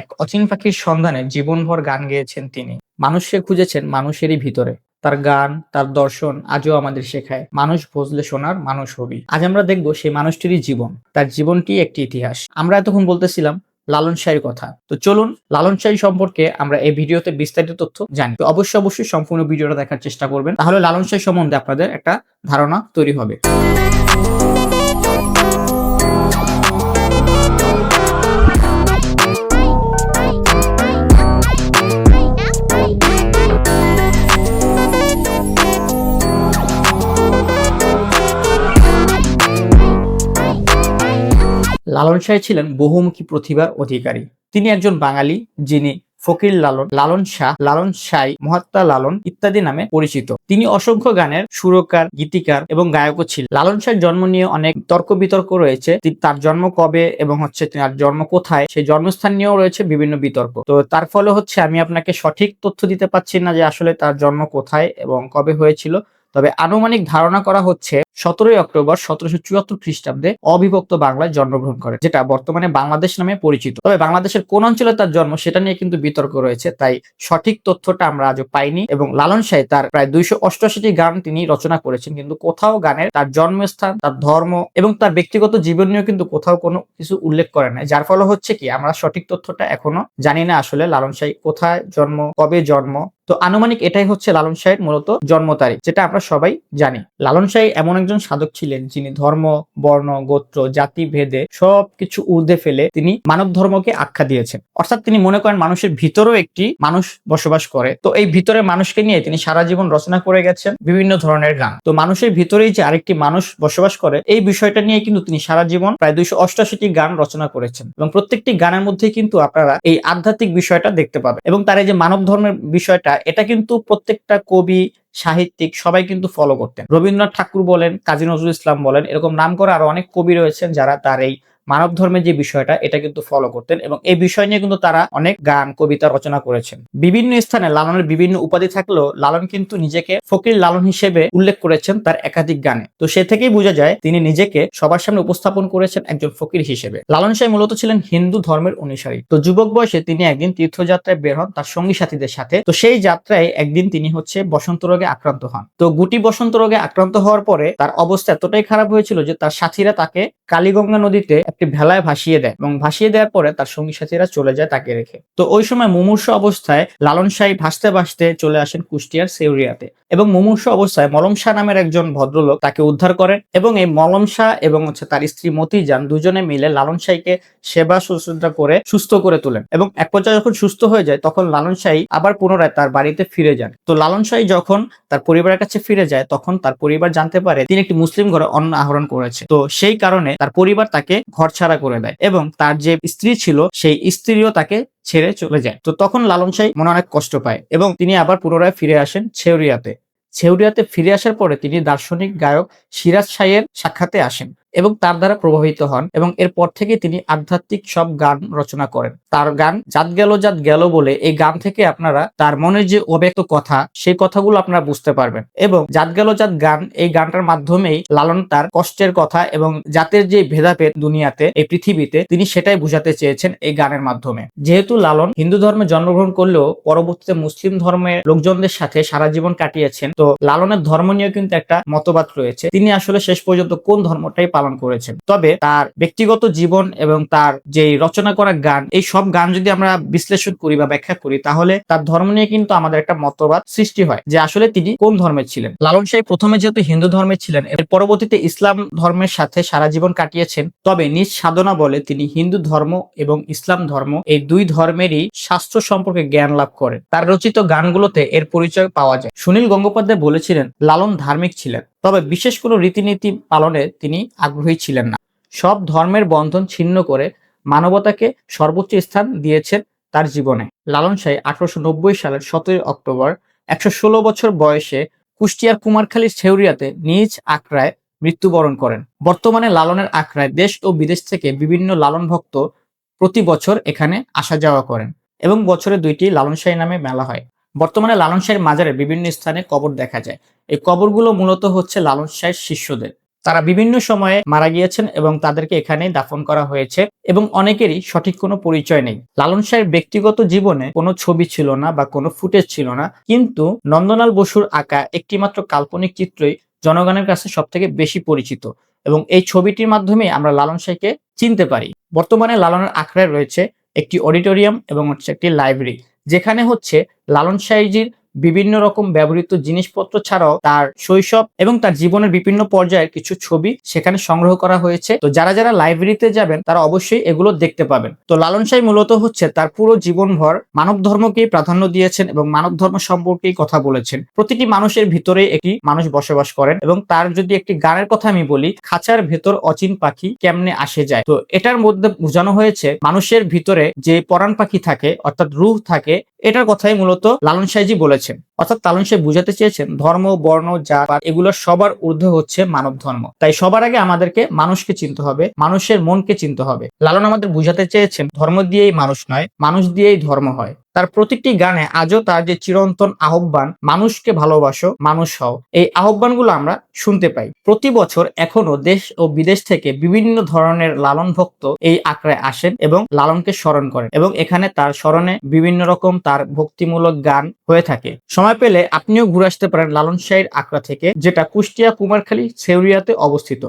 এক অচিন পাখির সন্ধানে জীবনভর গান গেয়েছেন তিনি। মানুষকে খুঁজেছেন মানুষেরই ভিতরে। তার গান, তার দর্শন আজও আমাদের শেখায়, মানুষ বুঝলে শোনার মানুষ হবি। আজ আমরা দেখব সেই মানুষটিরই জীবন, তার জীবনটি একটি ইতিহাস। আমরা এতক্ষণ বলতেছিলাম লালন শাহীর কথা। তো চলুন লালন শাহী সম্পর্কে আমরা এই ভিডিওতে বিস্তারিত তথ্য জানি। অবশ্যই অবশ্যই সম্পূর্ণ ভিডিওটা দেখার চেষ্টা করবেন। তাহলে লালন শাহী সম্বন্ধে আপনাদের একটা ধারণা তৈরি হবে। লালন শাহ ছিলেন বহুমুখী প্রতিভার অধিকারী। তিনি একজন বাঙালি, যিনি ফকির লালন লালন শাহ, লালন শাই মহাত্মা লালন ইত্যাদি নামে পরিচিত। তিনি অসংখ্য গানের সুরকার, গীতিকার এবং গায়কও ছিলেন। লালন শাহের জন্ম নিয়ে অনেক তর্ক বিতর্ক রয়েছে তার জন্ম কবে এবং হচ্ছে তার জন্ম কোথায়, সেই জন্মস্থান নিয়েও রয়েছে বিভিন্ন বিতর্ক। তো তার ফলে হচ্ছে আমি আপনাকে সঠিক তথ্য দিতে পারছি না যে আসলে তার জন্ম কোথায় এবং কবে হয়েছিল। তবে আনুমানিক ধারণা করা হচ্ছে সতেরোই অক্টোবর সতেরোশো চুয়াত্তর খ্রিস্টাব্দে অবিভক্ত বাংলায় জন্মগ্রহণ করে, যেটা বর্তমানে বাংলাদেশ নামে পরিচিত। তবে বাংলাদেশের কোন অঞ্চলে তার জন্ম সেটা নিয়ে কিন্তু বিতর্ক রয়েছে, তাই সঠিক তথ্যটা আমরা আজও পাইনি এবং লালন শাহ তার প্রায় দুইশো অষ্টআশিটি গান তিনি রচনা করেছেন, কিন্তু কোথাও গানের তার জন্মস্থান, তার ধর্ম এবং তার ব্যক্তিগত জীবন নিয়েও কিন্তু কোথাও কোনো কিছু উল্লেখ করে নাই। যার ফলে হচ্ছে কি, আমরা সঠিক তথ্যটা এখনও জানি না আসলে লালন শাহ কোথায় জন্ম, কবে জন্ম তো আনুমানিক এটাই হচ্ছে লালন শাহের মূলত জন্ম তারিখ, যেটা আমরা সবাই জানি। লালন শাহ এমন একজন সাধক ছিলেন যিনি ধর্ম, বর্ণ, গোত্র, জাতি, ভেদে সবকিছু ঊর্ধ্বে ফেলে তিনি মানব ধর্মকে আখ্যা দিয়েছেন। অর্থাৎ তিনি মনে করেন মানুষের ভিতরেও একটি মানুষ বসবাস করে। তো এই ভিতরে মানুষকে নিয়ে তিনি সারা জীবন রচনা করে গেছেন বিভিন্ন ধরনের গান। তো মানুষের ভিতরেই যে আরেকটি মানুষ বসবাস করে, এই বিষয়টা নিয়ে কিন্তু তিনি সারা জীবন প্রায় দুইশো অষ্টাশিটি গান রচনা করেছেন। এবং প্রত্যেকটি গানের মধ্যে কিন্তু আপনারা এই আধ্যাত্মিক বিষয়টা দেখতে পাবেন। এবং তার এই যে মানব ধর্মের বিষয়টা এটা কিন্তু প্রত্যেকটা কবি, সাহিত্যিক সবাই কিন্তু ফলো করতেন। রবীন্দ্রনাথ ঠাকুর বলেন, কাজী নজরুল ইসলাম বলেন, এরকম নাম করে আরও অনেক কবি রয়েছেন যারা তার এই মানব ধর্মের যে বিষয়টা, এটা কিন্তু ফলো করতেন এবং এই বিষয় নিয়ে কিন্তু তারা অনেক গান, কবিতা রচনা করেছেন। বিভিন্ন স্থানে লালনের বিভিন্ন উপাধি থাকলেও লালন কিন্তু নিজেকে ফকির লালন হিসেবে উল্লেখ করেছেন তার একাধিক গানে। তো সে থেকেই বোঝা যায়, তিনি নিজেকে সবার সামনে উপস্থাপন করেছেন একজন ফকির হিসেবে। লালন শাহ মূলত ছিলেন হিন্দু ধর্মের অনুসারী। তো যুবক বয়সে তিনি একদিন তীর্থযাত্রায় বের হন তার সঙ্গী সাথীদের সাথে। তো সেই যাত্রায় একদিন তিনি হচ্ছে বসন্ত রোগে আক্রান্ত হন। তো গুটি বসন্ত রোগে আক্রান্ত হওয়ার পরে তার অবস্থা এতটাই খারাপ হয়েছিল যে তার সাথীরা তাকে কালীগঙ্গা নদীতে একটি ভেলায় ভাসিয়ে দেয় এবং ভাসিয়ে দেওয়ার পরে তার সঙ্গী সাথীরা চলে যায় তাকে রেখে। তো ওই সময় মুমূর্ষ অবস্থায় লালন শাহী ভাসতে ভাসতে চলে আসেন কুষ্টিয়ার সেউরিয়াতে এবং মুমূর্ষ অবস্থায় মলম শাহ নামের একজন ভদ্রলোক তাকে উদ্ধার করেন এবং এই মলম শাহ এবং হচ্ছে তার স্ত্রী মতি যান দুজনে মিলে লালন শাহীকে সেবা শুশ্রূষা করে সুস্থ করে তোলেন এবং এক পর্যায়ে যখন সুস্থ হয়ে যায় তখন লালন শাহী আবার পুনরায় তার বাড়িতে ফিরে যান। তো লালন শাহী যখন তার পরিবারের কাছে ফিরে যায় তখন তার পরিবার জানতে পারে তিনি একটি মুসলিম ঘরে অন্ন আহরণ করেছে। তো সেই কারণে তার পরিবার তাকে ঘর ছাড়া করে দেয় এবং তার যে স্ত্রী ছিল, সেই স্ত্রীও তাকে ছেড়ে চলে যায়। তো তখন লালন শাহী মনে অনেক কষ্ট পায় এবং তিনি আবার পুনরায় ফিরে আসেন ছেউরিয়াতে। ছেউরিয়াতে ফিরে আসার পরে তিনি দার্শনিক গায়ক সিরাজ শাহের সাক্ষাতে আসেন এবং তার দ্বারা প্রভাবিত হন এবং এরপর থেকে তিনি আধ্যাত্মিক সব গান রচনা করেন। তার গান জাত গেল জাত গেল বলে এই গান থেকে আপনারা তার মনের যে অব্যক্ত কথা, সেই কথাগুলো আপনারা বুঝতে পারবেন। এবং জাত গেল জাত গান এই গানটার মাধ্যমেই লালন তার কষ্টের কথা এবং জাতের যে ভেদাভেদ দুনিয়াতে, এই পৃথিবীতে, তিনি সেটাই বুঝাতে চেয়েছেন এই গানের মাধ্যমে। যেহেতু লালন হিন্দু ধর্মে জন্মগ্রহণ করলেও পরবর্তীতে মুসলিম ধর্মের লোকজনদের সাথে সারা জীবন কাটিয়েছেন, তো লালনের ধর্ম নিয়েও কিন্তু একটা মতবাদ রয়েছে। তিনি আসলে শেষ পর্যন্ত কোন ধর্মটাই পালন করেছেন? তবে তার ব্যক্তিগত জীবন এবং তার যে রচনা করা গান, এই সব গান যদি আমরা বিশ্লেষণ করি বা ব্যাখ্যা করি, তাহলে তার ধর্ম নিয়ে কিন্তু আমাদের একটা মতবাদ সৃষ্টি হয় যে আসলে তিনি কোন ধর্মের ছিলেন। লালন শাহী প্রথমে যেহেতু হিন্দু ধর্মের ছিলেন, এর পরবর্তীতে ইসলাম ধর্মের সাথে সারা জীবন কাটিয়েছেন, তবে নিজ সাধনা বলে তিনি হিন্দু ধর্ম এবং ইসলাম ধর্ম এই দুই ধর্মেরই শাস্ত্র সম্পর্কে জ্ঞান লাভ করেন। তার রচিত গানগুলোতে এর পরিচয় পাওয়া যায়। সুনীল গঙ্গোপাধ্যায় বলেছিলেন, লালন ধার্মিক ছিলেন, তবে বিশেষ কোনো রীতিনীতি পালনে তিনি আগ্রহী ছিলেন না। সব ধর্মের বন্ধন ছিন্ন করে মানবতাকে সর্বোচ্চ স্থান দিয়েছেন তার জীবনে। লালন শাহী আঠারোশো নব্বই সালের সতেরোই অক্টোবর, একশো ষোলো বছর বয়সে কুষ্টিয়ার কুমারখালীর ছেউরিয়াতে নিজ আখড়ায় মৃত্যুবরণ করেন। বর্তমানে লালনের আখড়ায় দেশ ও বিদেশ থেকে বিভিন্ন লালন ভক্ত প্রতি বছর এখানে আসা যাওয়া করেন এবং বছরে দুইটি লালন শাহী নামে মেলা হয়। বর্তমানে লালন শাহের মাজারে বিভিন্ন স্থানে কবর দেখা যায়। এই কবরগুলো মূলত হচ্ছে লালন শাহের শিষ্যদের। তারা বিভিন্ন সময়ে মারা গিয়েছেন এবং তাদেরকে এখানেই দাফন করা হয়েছে এবং অনেকেরই সঠিক কোনো পরিচয় নেই। লালন শাহের ব্যক্তিগত জীবনে কোনো ছবি ছিল না বা কোনো ফুটেজ ছিল না, কিন্তু নন্দলাল বসুর আঁকা একটিমাত্র কাল্পনিক চিত্রই জনগণের কাছে সব থেকে বেশি পরিচিত এবং এই ছবিটির মাধ্যমে আমরা লালন শাহকে চিনতে পারি। বর্তমানে লালনের আখড়ায় রয়েছে একটি অডিটোরিয়াম এবং হচ্ছে একটি লাইব্রেরি, যেখানে হচ্ছে লালন সাইজির বিভিন্ন রকম ব্যবহৃত জিনিসপত্র ছাড়াও তার শৈশব এবং তার জীবনের বিভিন্ন পর্যায়ের কিছু ছবি সেখানে সংগ্রহ করা হয়েছে। তো যারা যারা লাইব্রেরিতে যাবেন, তারা অবশ্যই এগুলো দেখতে পাবেন। তো লালন সাই মূলত হচ্ছে তার পুরো জীবনভর মানব ধর্মকেই প্রাধান্য দিয়েছেন এবং মানব ধর্ম সম্পর্কেই কথা বলেছেন। প্রতিটি মানুষের ভিতরে একটি মানুষ বসবাস করেন এবং তার যদি একটি গানের কথা আমি বলি, খাঁচার ভেতর অচিন পাখি কেমনে আসে যায়? তো এটার মধ্যে বোঝানো হয়েছে মানুষের ভিতরে যে পরাণ পাখি থাকে, অর্থাৎ রুহ থাকে, এটার কথাই মূলত লালন সাইজি বলেছেন। прочим. অর্থাৎ লালন সাহেব বুঝাতে চেয়েছেন, ধর্ম, বর্ণ, জাত এগুলো সবার ঊর্ধ্ব হচ্ছে মানব ধর্ম। তাই সবার আগে আমাদেরকে মানুষকে চিনতে হবে, মানুষের মনকে চিনতে হবে। লালন আমাদের বুঝাতে চেয়েছেন, ধর্ম দিয়েই মানুষ নয়, মানুষ দিয়েই ধর্ম হয়। তার প্রতিটি গানে আজও তার যে চিরন্তন আহ্বান, মানুষকে ভালোবাসো, মানুষ হও এই আহ্বানগুলো আমরা শুনতে পাই। প্রতি বছর এখনও দেশ ও বিদেশ থেকে বিভিন্ন ধরনের লালন ভক্ত এই আঁকড়ায় আসেন এবং লালনকে স্মরণ করেন এবং এখানে তার স্মরণে বিভিন্ন রকম তার ভক্তিমূলক গান হয়ে থাকে। সময় পেলে আপনিও ঘুরে আসতে পারেন লালন শাহের আকড়া থেকে, যেটা কুষ্টিয়া, কুমারখালী সেউরিয়াতে অবস্থিত।